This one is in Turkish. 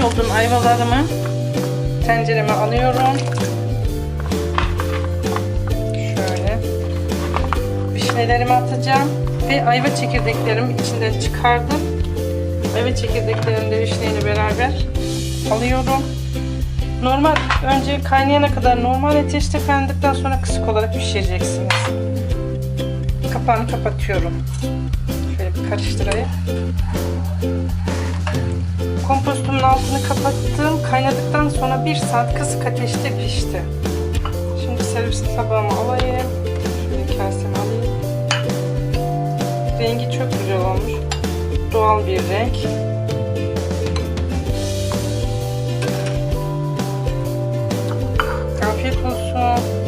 olduğum ayvalarımı tencereme alıyorum. Şöyle. Vişnelerimi atacağım ve ayva çekirdeklerimi içinden çıkardım. Ayva çekirdeklerini de beraber alıyorum. Normal önce kaynayana kadar normal ateşte kaynadıktan sonra kısık olarak pişireceksiniz. Kapağını kapatıyorum. Şöyle bir karıştırayım. Fırının altını kapattım. Kaynadıktan sonra bir saat kısık ateşte pişti. Şimdi servis tabağıma alayım. Şöyle kasemi alayım. Rengi çok güzel olmuş. Doğal bir renk. Afiyet olsun.